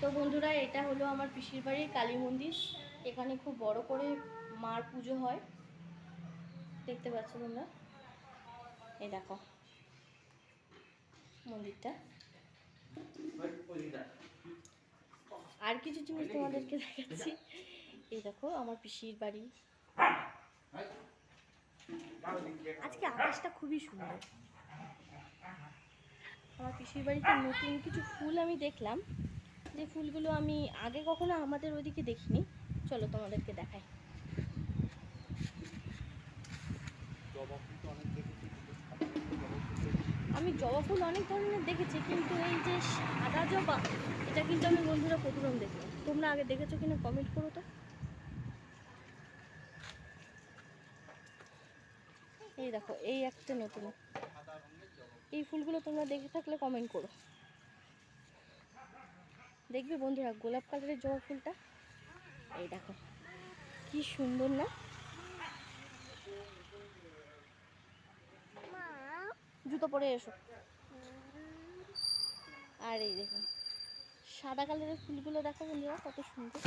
তো বন্ধুরা, এটা হলো আমার পিসির বাড়ির কালী মন্দির। এখানে খুব বড় করে মার পুজো হয়। দেখতে পাচ্ছ তোমরা? এই দেখো, মন্দিরটা। আর কিছু জিনিস তোমাদেরকে দেখাচ্ছি। এই দেখো, আমার পিসির বাড়ি। আজকে আকাশটা খুবই সুন্দর। আমার পিসির বাড়িতে নতুন কিছু ফুল আমি দেখলাম। যে ফুলগুলো আমি আগে কখনো আমাদের ওইদিকে দেখিনি। চলো তোমাদেরকে দেখাই। আমি জবা ফুল অনেক ধরনের দেখেছি কিন্তু এই যে সাদা জবা এটা কিন্তু আমি বন্ধুরা প্রথম দেখলাম। তোমরা আগে দেখেছ কিনা কমেন্ট করো তো। এই দেখো এই একটা নতুন। এই ফুলগুলো তোমরা দেখে থাকলে কমেন্ট করো। দেখবে বন্ধুরা, গোলাপ কালারের জবা ফুলটা। এই দেখো, কি সুন্দর না? জুতো পরে এসো। আর এই দেখুন সাদা কালারের ফুলগুলো দেখো বন্ধুরা, কত সুন্দর।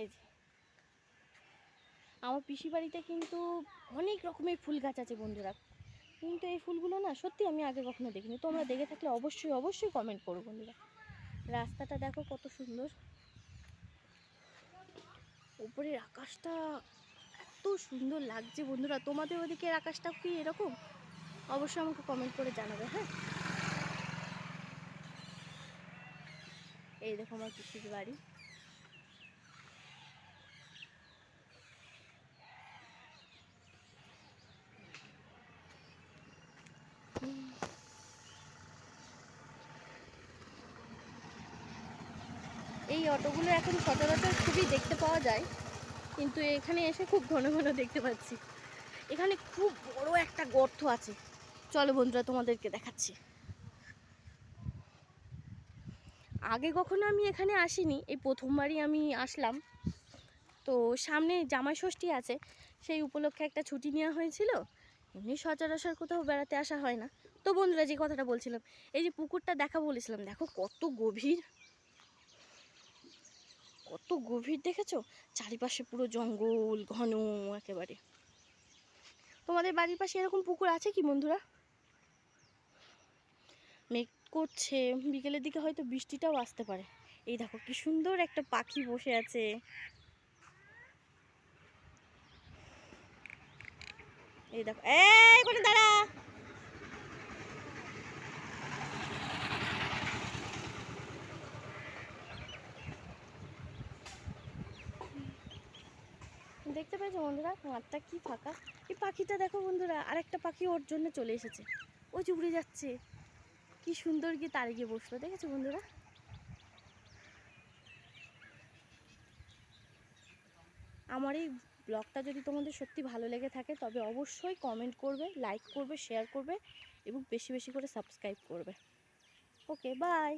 এই যে, আমার পিসি বাড়িতে কিন্তু অনেক রকমের ফুল গাছ আছে বন্ধুরা। কিন্তু এই ফুলগুলো না সত্যি আমি আগে কখনো দেখিনি। তোমরা দেখে থাকলে অবশ্যই অবশ্যই কমেন্ট করো বন্ধুরা। রাস্তাটা দেখো কত সুন্দর। উপরের আকাশটা এত সুন্দর লাগছে বন্ধুরা। তোমাদের ওদিকের আকাশটা কি এরকম? অবশ্যই আমাকে কমেন্ট করে জানাবে হ্যাঁ? এই দেখো আমার পিসির বাড়ি। এই অটোগুলো এখন সচরাচর খুবই দেখতে পাওয়া যায়, কিন্তু এখানে এসে খুব ঘন ঘন দেখতে পাচ্ছি। এখানে খুব বড় একটা গর্ত আছে। চলো বন্ধুরা, তোমাদেরকে দেখাচ্ছি। আগে কখনো আমি এখানে আসিনি, এই প্রথমবারই আমি আসলাম। তো সামনে জামাই ষষ্ঠী আছে, সেই উপলক্ষে একটা ছুটি নেওয়া হয়েছিল। এমনি সচরাচর কোথাও বেড়াতে আসা হয় না। তো বন্ধুরা, যে কথাটা বলছিলাম, এই যে পুকুরটা দেখা বলেছিলাম, দেখো কত গভীর। কত গভীর দেখেছ? চারিপাশে পুরো জঙ্গল, ঘন একেবারে। তোমাদের বাড়ির পাশে এরকম পুকুর আছে কি বন্ধুরা? মেঘ করছে, বিকেলের দিকে হয়তো বৃষ্টিটাও আসতে পারে। এই দেখো কি সুন্দর একটা পাখি বসে আছে। এই দেখো, এই দাঁড়া দেখতে পেয়েছ বন্ধুরা মাঠটা কি ফাঁকা? এই পাখিটা দেখো বন্ধুরা, আরেকটা পাখি ওর জন্য চলে এসেছে। ওই যে উড়ে যাচ্ছে। কি সুন্দর গিয়ে তারে গিয়ে বসল, দেখেছ বন্ধুরা? আমার এই ব্লগটা যদি তোমাদের সত্যি ভালো লেগে থাকে, তবে অবশ্যই কমেন্ট করবে লাইক করবে শেয়ার করবে, এবং বেশি বেশি করে সাবস্ক্রাইব করবে। Okay bye